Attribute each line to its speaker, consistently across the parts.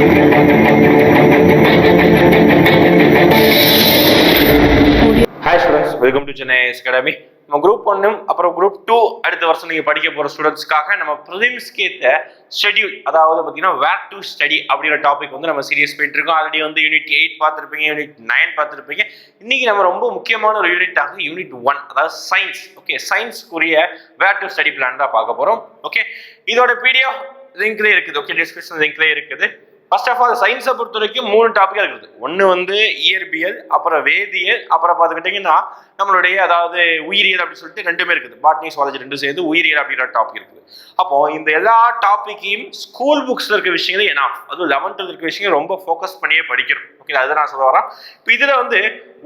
Speaker 1: Hi students welcome to Chennai academy நம்ம group ஒன்னும் அப்புறம் குரூப் டூ அடுத்த வருஷம் நீங்கள் படிக்க போகிற ஸ்டூடெண்ட்ஸ்க்காக நம்ம ப்ரிலிம்ஸ்க்கு ஏற்ற ஷெட்யூல் அதாவது பார்த்தீங்கன்னா வேர் டு ஸ்டடி அப்படிங்கிற டாபிக் வந்து நம்ம சீரியஸ் போயிட்டு இருக்கோம் ஆல்ரெடி வந்து யூனிட் எயிட் பார்த்துருப்பீங்க யூனிட் நைன் பார்த்துருப்பீங்க. இன்னைக்கு நம்ம ரொம்ப முக்கியமான ஒரு யூனிட் யூனிட் ஒன் அதாவது சயின்ஸ் ஓகே சயின்ஸ்க்குரிய வேர் டு ஸ்டடி பிளான் தான் பார்க்க போகிறோம் ஓகே இதோட பிடிஎஃப் லிங்க்லேயே இருக்குது. ஓகே டிஸ்கிரிப்ஷன் லிங்க்லேயே இருக்குது. ஃபர்ஸ்ட் ஆஃப் ஆல் சயின்ஸை பொறுத்த வரைக்கும் மூணு டாப்பிக்காக இருக்குது. ஒன்று வந்து இயற்பியல் அப்புறம் வேதியியல் அப்புறம் பார்த்துக்கிட்டிங்கன்னா நம்மளுடைய அதாவது உயிரியல் அப்படின்னு சொல்லிட்டு ரெண்டுமே இருக்குது. பாட்னி சுவாலஜி ரெண்டும் சேர்ந்து உயிரியல் அப்படின்ற டாபிக் இருக்குது. அப்போ இந்த எல்லா டாப்பிக்கையும் ஸ்கூல் புக்ஸில் இருக்க விஷயங்களே என்ன அதுவும் லெவன்த்தில் இருக்க விஷயங்கள் ரொம்ப ஃபோக்கஸ் பண்ணியே படிக்கிறோம் ஓகே அதுதான் நான் சொல்ல வரேன். இப்போ இதில் வந்து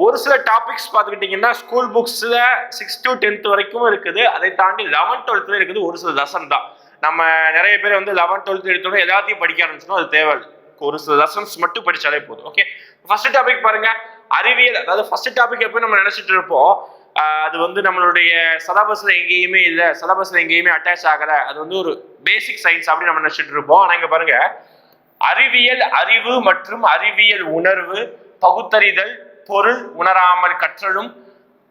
Speaker 1: ஒரு சில டாபிக்ஸ் பார்த்துக்கிட்டிங்கன்னா ஸ்கூல் புக்ஸில் சிக்ஸ் டு டென்த் வரைக்கும் இருக்குது. அதை தாண்டி லெவன்த் டுவெல்த்தில் இருக்குது ஒரு சில லெசன் தான். நம்ம நிறைய பேர் வந்து லெவன்த் டுவெல்த் எடுத்தோட எல்லாத்தையும் படிக்க ஆரம்பிச்சோம் அது தேவை ஒரு சில லெசன்ஸ் மட்டும் படிச்சாலே போதும். ஓகே ஃபர்ஸ்ட் டாபிக் பாருங்க. அறிவியல். அதாவது ஃபர்ஸ்ட் டாபிக் எப்போ நம்ம நினைச்சிட்டு இருப்போம்? அது வந்து நம்மளுடைய சிலபஸ்ல எங்கேயுமே இல்லை. சிலபஸ்ல எங்கேயுமே அட்டாச் ஆகல. அது வந்து ஒரு பேசிக் சயின்ஸ் அப்படின்னு நம்ம நினைச்சிட்டு இருப்போம். ஆனா இங்க பாருங்க. அறிவியல் அறிவு மற்றும் அறிவியல் உணர்வு பகுத்தறிதல் பொருள் உணராமல் கற்றலும்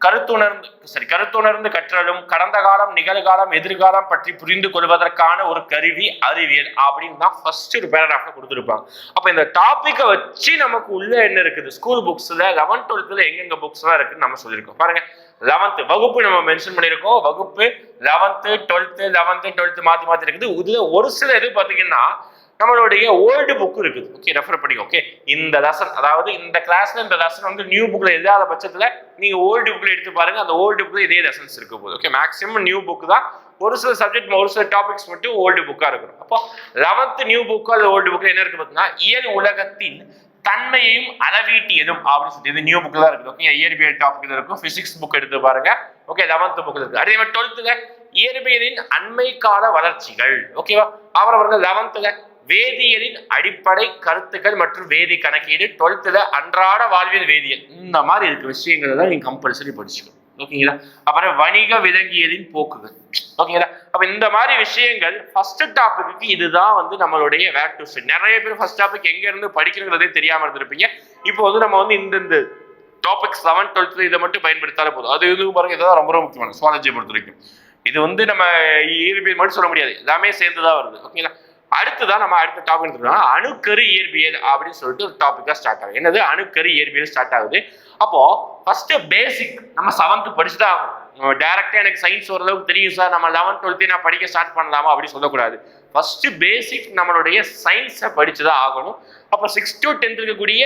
Speaker 1: கருத்துணர்ந்து சரி கருத்துணர்ந்து கற்றலும் கடந்த காலம் நிகழ்காலம் எதிர்காலம் பற்றி புரிந்து கொள்வதற்கான ஒரு கருவி அறிவியல் அப்படின்னு தான் ஃபர்ஸ்ட் ஒரு பேராகிராஃப்ல கொடுத்துருப்பாங்க. அப்போ இந்த டாப்பிக்கை வச்சு நமக்கு உள்ள என்ன இருக்குது? ஸ்கூல் புக்ஸ்ல லெவன்த் டுவெல்த்ல எங்கெங்க புக்ஸ் எல்லாம் இருக்குன்னு நம்ம சொல்லியிருக்கோம். பாருங்க லெவன்த்து வகுப்பு நம்ம மென்ஷன் பண்ணியிருக்கோம். வகுப்பு லெவன்த்து டுவெல்த்து லெவன்த்து டுவெல்த்து மாற்றி மாற்றி இருக்குது. இதில் ஒரு சில இது பார்த்தீங்கன்னா நம்மளுடைய ஓல்டு புக் இருக்குது. ஓகே ரெஃபர் பண்ணி ஓகே இந்த லெசன் அதாவது இந்த கிளாஸ்ல இந்த லெசன் வந்து நியூ புக்ல இல்லாத பட்சத்துல நீங்க ஓல்டு புக்ல எடுத்து பாருங்க அந்த ஓல்டு புக்ல இதே லெசன்ஸ் இருக்க போகுது. ஓகே மேக்ஸிமம் நியூ புக் தான் ஒரு சில சப்ஜெக்ட் ஒரு சில டாபிக்ஸ் மட்டும் ஓல்டு புக்கா இருக்கணும். அப்போ லெவன்த் நியூ புக் அல்லது ஓல்டு புக்ல என்ன இருக்கு பார்த்தீங்கன்னா இயல் உலகத்தின் தன்மையையும் அளவீட்டியதும் அப்படின்னு சொல்லி இது நியூ புக்ல தான் இருக்குது. ஓகே இயற்பியல் டாபிக் இருக்கும். பிசிக்ஸ் புக் எடுத்து பாருங்க. ஓகே லெவன்த் புக்கில் இருக்கு. அதே மாதிரி டுவெல்த்துல இயற்பியலின் அண்மை கால வளர்ச்சிகள். ஓகேவா அப்புறம் பாருங்க லெவன்த்துல வேதியியலின் அடிப்படை கருத்துக்கள் மற்றும் வேதி கணக்கீடு டுவெல்த்தில் அன்றாட வாழ்வியல் வேதியியல் இந்த மாதிரி இருக்க விஷயங்களை தான் நீங்கள் கம்பல்சரி படிச்சுக்கணும். ஓகேங்களா அப்புறம் வணிக விலங்கியலின் போக்குகள். ஓகேங்களா அப்போ இந்த மாதிரி விஷயங்கள் ஃபர்ஸ்ட் டாபிக்கு இதுதான் வந்து நம்மளுடைய வேர் டு நிறைய பேர் ஃபர்ஸ்ட் டாபிக் எங்கேருந்து படிக்கிறதே தெரியாமல் இருந்திருப்பீங்க. இப்போ வந்து நம்ம வந்து இந்த இந்த செவன் லெவன் இதை மட்டும் பயன்படுத்தாலே போதும். அது இதுவும் பாருங்க இதுதான் ரொம்ப ரொம்ப முக்கியமான சுவாலஜியை பொறுத்த வரைக்கும். இது வந்து நம்ம இயற்பியல் மட்டும் சொல்ல முடியாது. எல்லாமே சேர்ந்து தான் வருது ஓகேங்களா அடுத்ததான் நம்ம அடுத்த டாபிக் எடுத்துட்டோம்னா அணுக்கரு இயற்பியல் அப்படின்னு சொல்லிட்டு ஒரு டாபிக்கா ஸ்டார்ட் ஆகுது. என்னது? அணுக்கரு இயற்பியல் ஸ்டார்ட் ஆகுது. அப்போ ஃபர்ஸ்ட் பேசிக் நம்ம செவன்த் படிச்சுதான் ஆகணும். டேரக்டா எனக்கு சயின்ஸ் ஓரளவுக்கு தெரியும் சார் நம்ம லெவன்த் டுவெல்த்தே நான் படிக்க ஸ்டார்ட் பண்ணலாமா அப்படின்னு சொல்லக்கூடாது. ஃபர்ஸ்ட் பேசிக் நம்மளுடைய சயின்ஸை படிச்சுதான் ஆகணும். அப்போ சிக்ஸ் டு டென்த் இருக்கக்கூடிய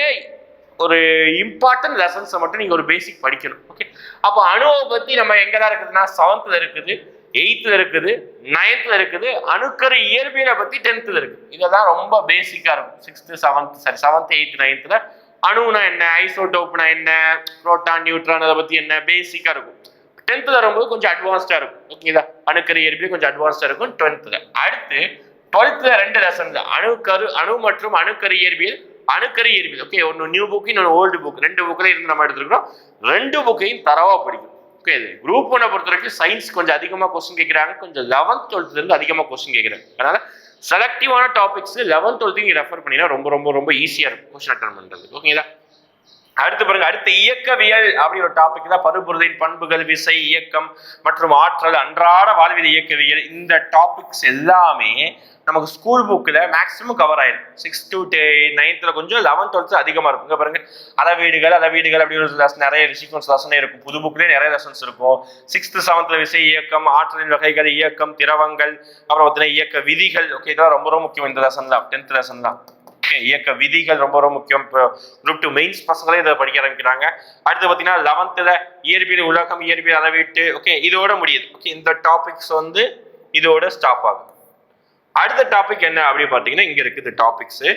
Speaker 1: ஒரு இம்பார்ட்டன்ட் லெசன்ஸை மட்டும் நீங்கள் ஒரு பேசிக் படிக்கணும். ஓகே அப்போ அணுவை பற்றி நம்ம எங்கே தான் இருக்குதுன்னா செவன்த்தில் இருக்குது. எயித்தில் இருக்குது நைன்த்தில் இருக்குது அணுக்கரு இயற்பியலை பற்றி டென்த்தில் இருக்குது இதெல்லாம் ரொம்ப பேசிக்காக இருக்கும். Sixth seventh sorry seventh eighth நைன்த்தில் அணுனா என்ன ஐசோடோப்னா என்ன புரோட்டான் நியூட்ரான் அதை பற்றி என்ன பேசிக்காக இருக்கும். டென்த்தில் வரும்போது கொஞ்சம் அட்வான்ஸ்டாக இருக்கும். ஓகேங்களா அணுக்கரு இயற்பியல் கொஞ்சம் அட்வான்ஸ்டாக இருக்கும் டுவெல்த்தில் அடுத்து டுவெல்த்தில் ரெண்டு லெசன் தான் அணுக்கரு அணு மற்றும் அணுக்கரு இயற்பியல் அணுக்கரு இயற்பியல். ஓகே ஒன்று நியூ புக் இன்னொன்று ஓல்டு புக் ரெண்டு புக்கில் இருந்து நம்ம எடுத்துருக்கிறோம். ரெண்டு புக்கையும் தரவாக படிக்கும் ஓகே குரூப் ஒன்னை பொறுத்த வரைக்கும் சயின்ஸ் கொஞ்சம் அதிகமாக கொஸ்டின் கேட்குறாங்க கொஞ்சம் லெவன்த் டுவெல்த்லேருந்து அதிகமாக கொஸ்டின் கேட்குறாங்க அதனால செலக்டிவான டாபிக்ஸ் லெவன்த் டுவெல்த்தையும் ரெஃபர் பண்ணினா ரொம்ப ரொம்ப ரொம்ப ஈஸியாக இருக்கும். கொஸ்டின் அட்டன் பண்ணுறது ஓகேங்களா அடுத்து பாருங்க அடுத்து இயக்கவியல் அப்படிங்கிற ஒரு டாபிக் தான். பருப்பொருளின் பண்புகள் விசை இயக்கம் மற்றும் ஆற்றல் அன்றாட வாழ்வியல் இயக்கவியல். இந்த டாபிக்ஸ் எல்லாமே நமக்கு ஸ்கூல் புக்கில் மேக்ஸிமம் கவர் ஆயிடும் சிக்ஸ் டு நைன்த்தில் கொஞ்சம் லெவன்த் டுவெல்த் அதிகமாக இருக்கும். இங்கே பாருங்க அளவீடுகள் அளவீடுகள் அப்படி ஒரு லெசன் நிறைய சீக்வன்ஸ் லெசனே இருக்கும். புது புக்லேயே நிறைய லெசன்ஸ் இருக்கும். சிக்ஸ்த்து செவன்த்தில் விசை இயக்கம் ஆற்றலின் வகைகள் இயக்கம் திரவங்கள் அப்புறம் பார்த்தீங்கன்னா இயக்க விதிகள். ஓகே இதெல்லாம் ரொம்ப ரொம்ப முக்கியம் இந்த லெசன் தான். டென்த் லெசன் தான். இயக்க விதிகள் ரொம்ப ரொம்ப முக்கியம். இப்போ குரூப் டூ மெயின்ஸ் பசங்களே இதை படிக்க ஆரம்பிக்கிறாங்க. அடுத்து பார்த்தீங்கன்னா லெவன்த்தில் இயற்பியல் உலகம் இயற்பியல் அளவீட்டு ஓகே இதோட முடியுது. ஓகே இந்த டாபிக்ஸ் வந்து இதோட ஸ்டாப் ஆகுது. அடுத்த டாபிக் என்ன அப்படின்னு பார்த்தீங்கன்னா இங்கே இருக்குது டாபிக்ஸு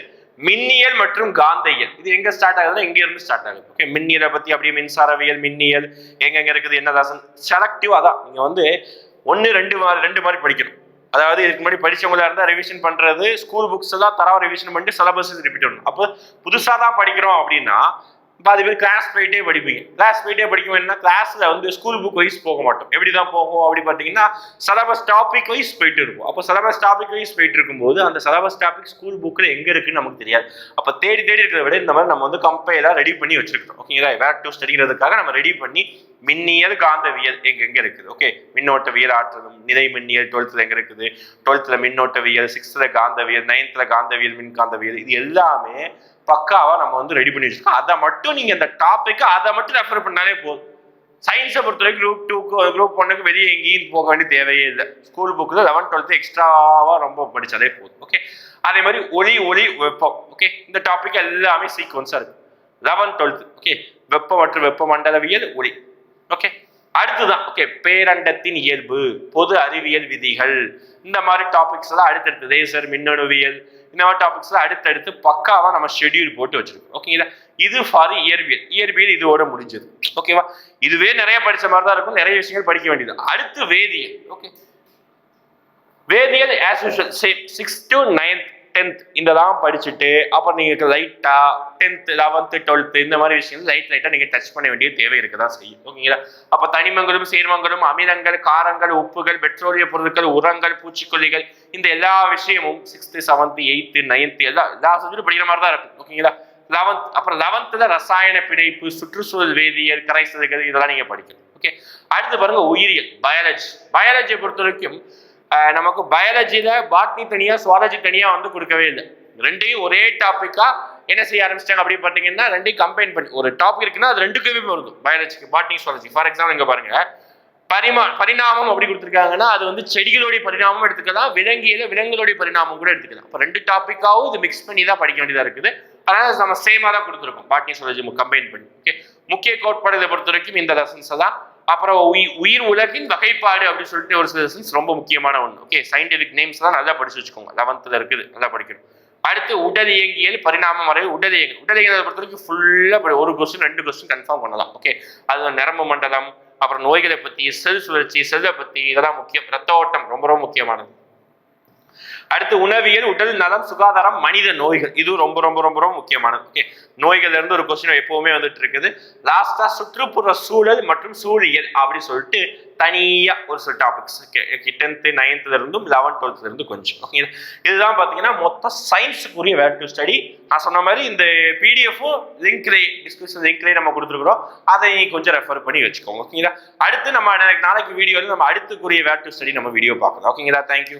Speaker 1: மின்னியல் மற்றும் காந்தையல் இது எங்க ஸ்டார்ட் ஆகுதுன்னா இங்க இருந்து ஸ்டார்ட் ஆகுது. ஓகே மின்னியலை பத்தி அப்படியே மின்சாரவியல் மின்னியல் எங்கெங்க இருக்குது என்ன லெசன் செலக்டிவா தான். நீங்க வந்து ஒன்று ரெண்டு மாதிரி ரெண்டு மாதிரி படிக்கணும். அதாவது இதுக்கு முன்னாடி படிச்சவங்களா இருந்தா ரிவிஷன் பண்றது ஸ்கூல் புக்ஸ் எல்லாம் தரவா ரிவிஷன் பண்ணிட்டு சிலபஸ் ரிப்பீட் பண்ணணும். அப்போ புதுசா தான் படிக்கிறோம் அப்படின்னா பாதி பேர் கிளாஸ் போயிட்டே படிப்பீங்க. கிளாஸ் போயிட்டே படிக்கும் என்ன கிளாஸில் வந்து ஸ்கூல் புக் வைஸ் போக மாட்டோம். எப்படி தான் போகும் அப்படி பார்த்தீங்கன்னா சிலபஸ் டாபிக் வைஸ் போயிட்டு இருக்கும். அப்போ சிலபஸ் டாபிக் வைஸ் போயிட்டு இருக்கும்போது அந்த சிலபஸ் டாபிக் ஸ்கூல் புக்கில் எங்கே இருக்குன்னு நமக்கு தெரியாது. அப்போ தேடி தேடி இருக்கிறத விட இந்த மாதிரி நம்ம வந்து கம்பைலாக ரெடி பண்ணி வச்சிருக்கோம் ஓகேங்களா வேர் டு ஸ்டடிங்கிறதுக்காக நம்ம ரெடி பண்ணி மின்னியல் காந்தவியல் எங்க எங்க இருக்குது? ஓகே மின்னோட்டவியல் ஆற்றலும் நிலை மின்னியல் டுவெல்த்தில் எங்க இருக்குது? டுவெல்த்தில் மின்னோட்டவியல் சிக்ஸ்த்தில் காந்தவியல் நைன்த்ல காந்தவியல் மின்காந்தவியல் இது எல்லாமே பக்காவா நம்ம வந்து ரெடி பண்ணி வச்சிருக்கோம். அதை மட்டும் நீங்க இந்த டாபிக் அதை மட்டும் ரெஃபர் பண்ணாலே போதும். சயின்ஸை பொறுத்த வரைக்கும் குரூப் டூக்கு குரூப் ஒன்னுக்கு வெளியே எங்கேயும் போக வேண்டிய தேவையே இல்லை. ஸ்கூல் புக்கில் லெவன் டுவெல்த்து எக்ஸ்ட்ராவா ரொம்ப படிச்சாலே போதும். ஓகே அதே மாதிரி ஒளி ஒளி வெப்பம். ஓகே இந்த டாபிக் எல்லாமே சீக்வன்ஸா இருக்கு. லெவன் டுவெல்த் ஓகே வெப்பம் மற்றும் வெப்ப மண்டலவியல் ஒளி. ஓகே அடுத்துதான் ஓகே பேரண்டத்தின் இயல்பு பொது அறிவியல் விதிகள். இந்த மாதிரி டாபிக்ஸ் எல்லாம் அடுத்தடுத்து லேசர் மின்னணுவியல் இந்த மாதிரி டாபிக்ஸ் எல்லாம் அடுத்தடுத்து பக்காவா நம்ம ஷெட்யூல் போட்டு வச்சிருக்கோம். ஓகேங்களா இது ஃபார் இயற்பியல். இயற்பியல் இதோட முடிஞ்சது. ஓகேவா இதுவே நிறைய படிச்ச மாதிரி தான் இருக்கும். நிறைய விஷயங்கள் படிக்க வேண்டியது. அடுத்து வேதியியல். ஓகே வேதியியல் as usual same six to ninth tenth இந்த தான் படிச்சுட்டு அப்புறம் நீங்கள் லைட்டாக டென்த் லெவன்த்து டுவெல்த்து இந்த மாதிரி விஷயங்கள் லைட் லைட்டாக நீங்கள் டச் பண்ண வேண்டிய தேவை இருக்க தான் செய்யும் ஓகேங்களா அப்போ தனிமங்களும் சேர்மங்களும் அமிலங்கள் காரங்கள் உப்புகள் பெட்ரோலிய பொருட்கள் உரங்கள் பூச்சிக்கொல்லிகள் இந்த எல்லா விஷயமும் சிக்ஸ்த்து செவன்த்து எயித்து நைன்த்து எல்லா எல்லா சப்ஜெக்டும் படிக்கிற மாதிரி தான் இருக்கும் ஓகேங்களா லெவன்த் அப்புறம் லெவன்த்தில் ரசாயன பிணைப்பு சுற்றுச்சூழல் வேதியியல் கரைசல்கள் இதெல்லாம் நீங்கள் படிக்கணும். ஓகே அடுத்து பாருங்கள் உயிரியல் பயாலஜி பயாலஜியை பொறுத்த வரைக்கும் நமக்கு பயாலஜியில பாட்னி தனியா சுவாலஜி தனியா வந்து கொடுக்கவே இல்லை. ரெண்டையும் ஒரே டாப்பிக்காக என்ன செய்ய ஆரம்பிச்சிட்டாங்க அப்படி பார்த்தீங்கன்னா ரெண்டையும் கம்பைன் பண்ணி ஒரு டாபிக் இருக்குன்னா அது ரெண்டுக்குமே வருது பயாலஜிக்கு பாட்னி சுவாலஜி ஃபார் எக்ஸாம்பிள் இங்க பாருங்க. பரிமா பரிணாமம் அப்படி கொடுத்துருக்காங்கன்னா அது வந்து செடிகளுடைய பரிணாமம் எடுத்துக்கலாம் விலங்கியல விலங்குகளுடைய பரிணாமம் கூட எடுத்துக்கலாம். இப்போ ரெண்டு டாப்பிக்காவும் இது மிக்ஸ் பண்ணி தான் படிக்க வேண்டியதா இருக்குது. அதனால நம்ம சேமாக தான் கொடுத்துருக்கோம். பாட்னி சுவாலஜி கம்பைன் பண்ணி. ஓகே முக்கிய கோட்பாடுகளை பொறுத்த வரைக்கும் இந்த லெசன்ஸ் தான் அப்புறம் உயிர் உயிர் உலகின் வகைப்பாடு அப்படின்னு சொல்லிட்டு ஒரு சில லெசன்ஸ் ரொம்ப முக்கியமான ஒன்று ஓகே சயின்டிஃபிக் நேம்ஸ் தான் நல்லா படிச்சு வச்சுக்கோங்க. லெவன்த்தில் இருக்குது நல்லா படிக்கணும். அடுத்து உடல் இயங்கியல் பரிணாமம் வரை உடல் இயங்கியல் உடல் இயங்கியலை பொறுத்த வரைக்கும் ஃபுல்லாக ஒரு கொஸ்டின் ரெண்டு கொஸ்டின் கன்ஃபார்ம் பண்ணலாம். ஓகே அது நரம்பு மண்டலம் அப்புறம் நோய்களை பற்றி செல் சுழற்சி செல்லை பற்றி இதெல்லாம் முக்கியம். ரத்த ஓட்டம் ரொம்ப ரொம்ப முக்கியமானது. அடுத்து உணவியல் உடல் நலம் சுகாதாரம் மனித நோய்கள். இதுவும் ரொம்ப ரொம்ப ரொம்ப ரொம்ப முக்கியமானது. ஓகே நோய்கள் இருந்து ஒரு கொஸ்டின் எப்பவுமே வந்துட்டு இருக்குது. லாஸ்டா சுற்றுப்புற சூழல் மற்றும் சூழியல் அப்படின்னு சொல்லிட்டு தனியா ஒரு சில டாபிக்ஸ் டென்த்து நைன்த்ல இருந்தும் லெவன்த் டுவெல்த்ல இருந்து கொஞ்சம். ஓகே இதுதான் பாத்தீங்கன்னா மொத்த சயின்ஸுக்குரிய வேர் டு ஸ்டடி நான் சொன்ன மாதிரி இந்த பிடிஎஃப்பும் லிங்க்லே டிஸ்கிரிப்ஷன் லிங்க்லேயே நம்ம கொடுத்துருக்குறோம். அதை கொஞ்சம் ரெஃபர் பண்ணி வச்சுக்கோங்க. ஓகேங்களா அடுத்து நம்ம நாளைக்கு வீடியோவில் நம்ம அடுத்துக்குரிய வேர் டு ஸ்டடி நம்ம வீடியோ பார்க்கலாம். ஓகேங்களா தேங்க்யூ